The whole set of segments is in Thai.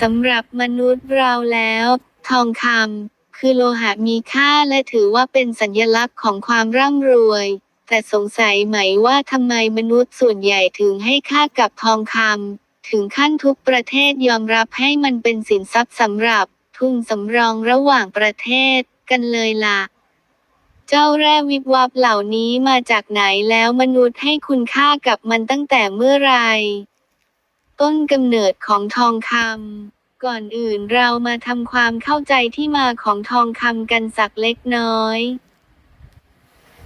สำหรับมนุษย์เราแล้ว ทองคำคือโลหะมีค่าและถือว่าเป็นสัญลักษณ์ของความร่ำรวย แต่สงสัยไหมว่าทำไมมนุษย์ส่วนใหญ่ถึงให้ค่ากับทองคำถึงขั้นทุกประเทศยอมรับให้มันเป็นสินทรัพย์สำหรับ ทุนสำรองระหว่างประเทศกันเลยล่ะเจ้าแร่วิบวับเหล่านี้มาจากไหนแล้วมนุษย์ให้คุณค่ากับมันตั้งแต่เมื่อไหร ต้นกำเนิดของทองคำก่อนอื่นเรามาทำความเข้าใจที่มาของทองคำกันสักเล็กน้อย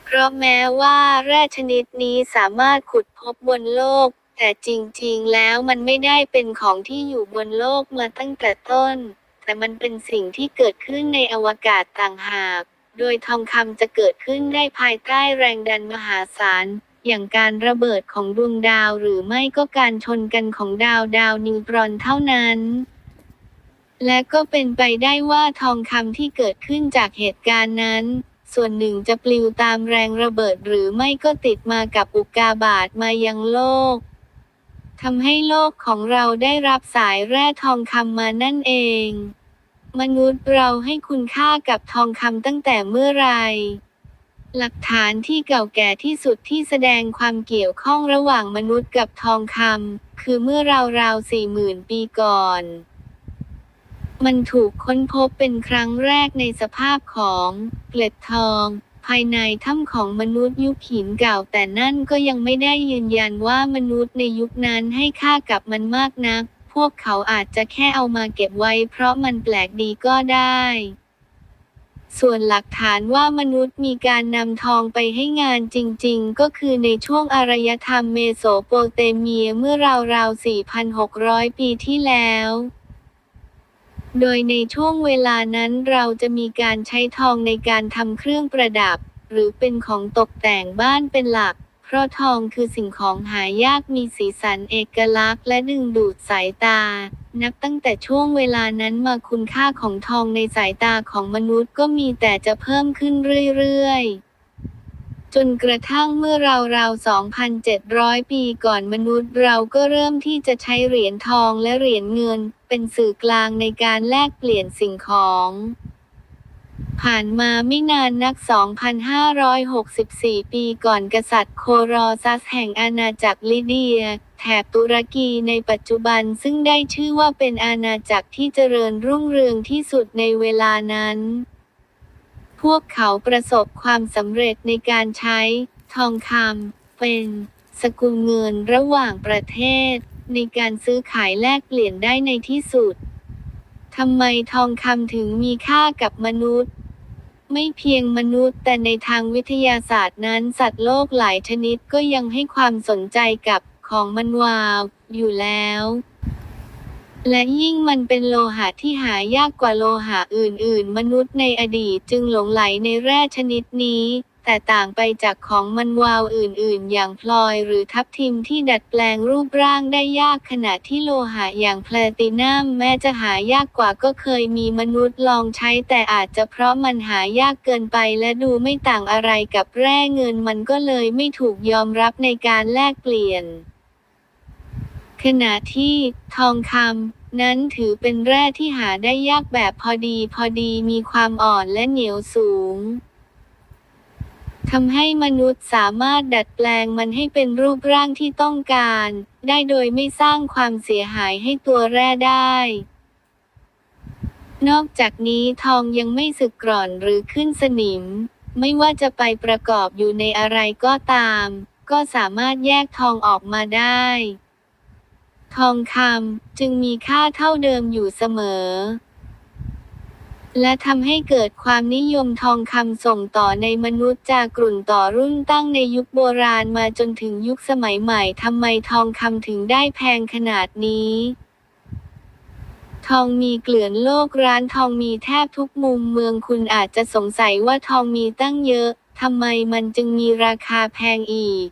เพราะแม้ว่าแร่ชนิดนี้สามารถขุดพบบนโลก แต่จริงๆแล้วมันไม่ได้เป็นของที่อยู่บนโลกมาตั้งแต่ต้น แต่มันเป็นสิ่งที่เกิดขึ้นในอวกาศต่างหาก โดยทองคำจะเกิดขึ้นได้ภายใต้แรงดันมหาศาล อย่างการระเบิดของดวงดาวหรือไม่ก็การชนกันของดาวดาวนิวตรอนเท่านั้น และก็เป็นไปได้ว่าทองคำที่เกิดขึ้นจากเหตุการณ์นั้น ส่วนหนึ่งจะปลิวตามแรงระเบิดหรือไม่ก็ติดมากับอุกกาบาตมายังโลกทำให้โลกของเราได้รับสายแร่ทองคำมานั่นเอง มนุษย์เราให้คุณค่ากับทองคำตั้งแต่เมื่อไหร หลักฐานที่เก่าแก่ที่สุดที่แสดงความเกี่ยวข้องระหว่างมนุษย์กับทองคำคือเมื่อราวๆสี่หมื่นปีก่อน มันถูกค้นพบเป็นครั้งแรกในสภาพของเกล็ดทอง ภายในถ้ำของมนุษย์ยุคหินเก่าแต่นั่นก็ยังไม่ได้ยืนยันว่ามนุษย์ในยุคนั้นให้ค่ากับมันมากนัก พวกเขาอาจจะแค่เอามาเก็บไว้เพราะมันแปลกดีก็ได้ ส่วนหลักฐานว่ามนุษย์มีการนำทองไปให้งานจริงๆ ก็คือในช่วงอารยธรรมเมโสโปเตเมียเมื่อราวๆ 4,600 ปีที่แล้วโดยในช่วงเวลานั้นเราจะมีการใช้ทองในการทำเครื่องประดับ หรือเป็นของตกแต่งบ้านเป็นหลัก เพราะทองคือสิ่งของหายากมีสีสันเอกลักษณ์และดึงดูดสายตา นับตั้งแต่ช่วงเวลานั้นมาคุณค่าของทองในสายตาของมนุษย์ก็มีแต่จะเพิ่มขึ้นเรื่อยๆจนกระทั่งเมื่อราวๆ 2,700 ปีก่อนมนุษย์เราก็เริ่มที่จะใช้เหรียญทองและเหรียญเงิน เป็นสื่อกลางในการแลกเปลี่ยนสิ่งของ ผ่านมาไม่นานนัก 2,564 ปีก่อนกษัตริย์โครอซัสแห่งอาณาจักรลิเดีย แถบตุรกีในปัจจุบันซึ่งได้ชื่อว่าเป็นอาณาจักรที่เจริญรุ่งเรืองที่สุดในเวลานั้น พวกเขาประสบความสำเร็จในการใช้ ทองคำเป็นสกุลเงินระหว่างประเทศ ในการซื้อขายแลกเปลี่ยนได้ในที่สุด ทำไมทองคำถึงมีค่ากับมนุษย์ ไม่เพียงมนุษย์ แต่ในทางวิทยาศาสตร์นั้นสัตว์โลกหลายชนิดก็ยังให้ความสนใจกับของมันวาวอยู่แล้ว และยิ่งมันเป็นโลหะที่หายากกว่าโลหะอื่น ๆ มนุษย์ในอดีตจึงหลงไหลในแร่ชนิดนี้ แต่ต่างไปจากของมันวาวอื่นๆ อย่างพลอยหรือทับทิมที่ดัดแปลงรูปร่างได้ยากขณะที่โลหะอย่างแพลตินัมแม้จะหายากกว่าก็เคยมีมนุษย์ลองใช้ แต่อาจจะเพราะมันหายากเกินไปและดูไม่ต่างอะไรกับแร่เงินมันก็เลยไม่ถูกยอมรับในการแลกเปลี่ยน ขณะที่ทองคำนั้นถือเป็นแร่ที่หาได้ยากแบบพอดีพอดีมีความอ่อนและเหนียวสูง ทำให้มนุษย์สามารถดัดแปลงมันให้เป็นรูปร่างที่ต้องการ ได้โดยไม่สร้างความเสียหายให้ตัวแร่ได้ นอกจากนี้ทองยังไม่สึกกร่อนหรือขึ้นสนิม ไม่ว่าจะไปประกอบอยู่ในอะไรก็ตาม ก็สามารถแยกทองออกมาได้ ทองคำจึงมีค่าเท่าเดิมอยู่เสมอ และทำให้เกิดความนิยมทองคำส่งต่อในมนุษย์จากกลุ่นต่อรุ่นตั้งในยุคโบราณมาจนถึงยุคสมัยใหม่ทำไมทองคำถึงได้แพงขนาดนี้ ทองมีเกลื่อนโลกร้านทองมีแทบทุกมุมเมืองคุณอาจจะสงสัยว่าทองมีตั้งเยอะทำไมมันจึงมีราคาแพงอีก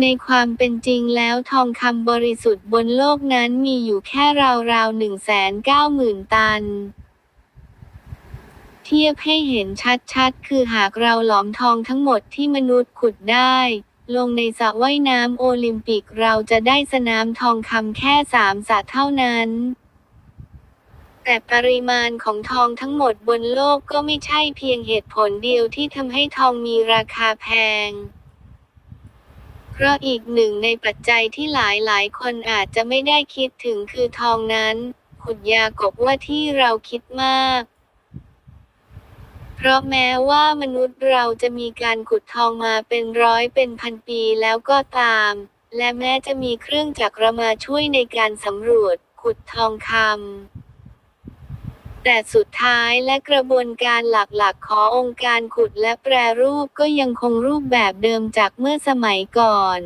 ในความเป็นจริงแล้วทองคำบริสุทธิ์บนโลกนั้นมีอยู่แค่ราวๆหนึ่งแสนเก้าหมื่นตัน เทียบให้เห็นชัดๆ คือหากเราหลอมทองทั้งหมดที่มนุษย์ขุดได้ ลงในสระว่ายน้ำโอลิมปิกเราจะได้สนามทองคำแค่สามสระเท่านั้น แต่ปริมาณของทองทั้งหมดบนโลกก็ไม่ใช่เพียงเหตุผลเดียวที่ทำให้ทองมีราคาแพงเพราะอีกหนึ่งในปัจจัยที่หลายหลายคนอาจจะไม่ได้คิดถึงคือทองนั้น ขุดยากบว่าที่เราคิดมาก เพราะแม้ว่ามนุษย์เราจะมีการขุดทองมาเป็นร้อยเป็นพันปีแล้วก็ตาม และแม้จะมีเครื่องจักรมาช่วยในการสำรวจ ขุดทองคำแต่สุดท้ายและกระบวนการหลักๆ ขององค์การขุดและแปรรูปก็ยังคงรูปแบบเดิมจากเมื่อสมัยก่อน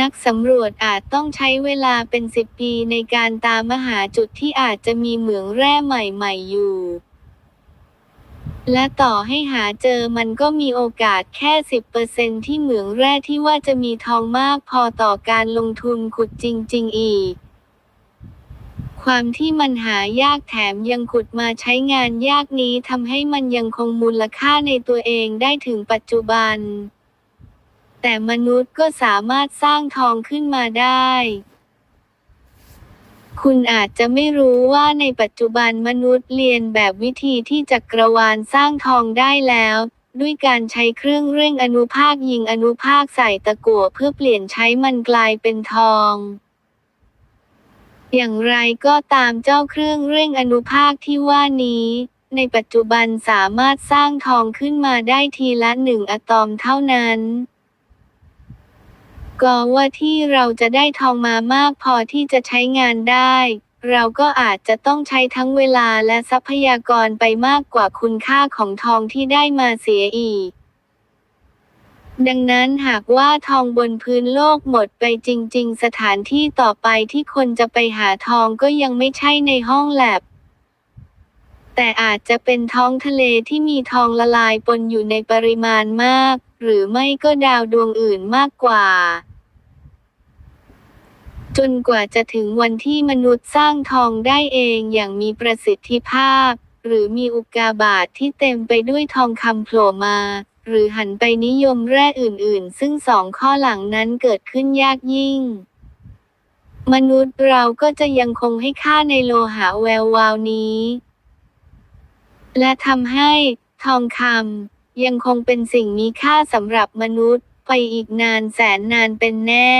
นักสำรวจอาจต้องใช้เวลาเป็นสิบปีในการตามหาจุดที่อาจจะมีเหมืองแร่ใหม่ ๆ อยู่ และต่อให้หาเจอมันก็มีโอกาสแค่ 10%ที่เหมืองแร่ที่ว่าจะมีทองมากพอต่อการลงทุนขุดจริง ๆ อีก ความที่มันหายากแถมยังขุดมาใช้งานยากนี้ทำให้มันยังคงมูลค่าในตัวเองได้ถึงปัจจุบัน แต่มนุษย์ก็สามารถสร้างทองขึ้นมาได้ คุณอาจจะไม่รู้ว่าในปัจจุบันมนุษย์เรียนแบบวิธีที่จักรวาลสร้างทองได้แล้ว ด้วยการใช้เครื่องเร่งอนุภาคยิงอนุภาคใส่ตะกั่วเพื่อเปลี่ยนใช้มันกลายเป็นทอง อย่างไรก็ตามเจ้าเครื่องเร่งอนุภาคที่ว่านี้ ในปัจจุบันสามารถสร้างทองขึ้นมาได้ทีละหนึ่งอะตอมเท่านั้น ก็ว่าที่เราจะได้ทองมามากพอที่จะใช้งานได้ เราก็อาจจะต้องใช้ทั้งเวลาและทรัพยากรไปมากกว่าคุณค่าของทองที่ได้มาเสียอีก ดังนั้นหากว่าทองบนพื้นโลกหมดไปจริง ๆ สถานที่ต่อไปที่คนจะไปหาทองก็ยังไม่ใช่ในห้องแลบแต่อาจจะเป็นท้องทะเลที่มีทองละลายปนอยู่ในปริมาณมาก หรือไม่ก็ดาวดวงอื่นมากกว่า จนกว่าจะถึงวันที่มนุษย์สร้างทองได้เองอย่างมีประสิทธิภาพ หรือมีอุกกาบาตทที่เต็มไปด้วยทองคำโผล่มา หรือหันไปนิยมแร่อื่นๆ ซึ่งสองข้อหลังนั้นเกิดขึ้นยากยิ่ง มนุษย์เราก็จะยังคงให้ค่าในโลหะแวววาวนี้ และทำให้ทองคำยังคงเป็นสิ่งมีค่าสำหรับมนุษย์ไปอีกนานแสนนานเป็นแน่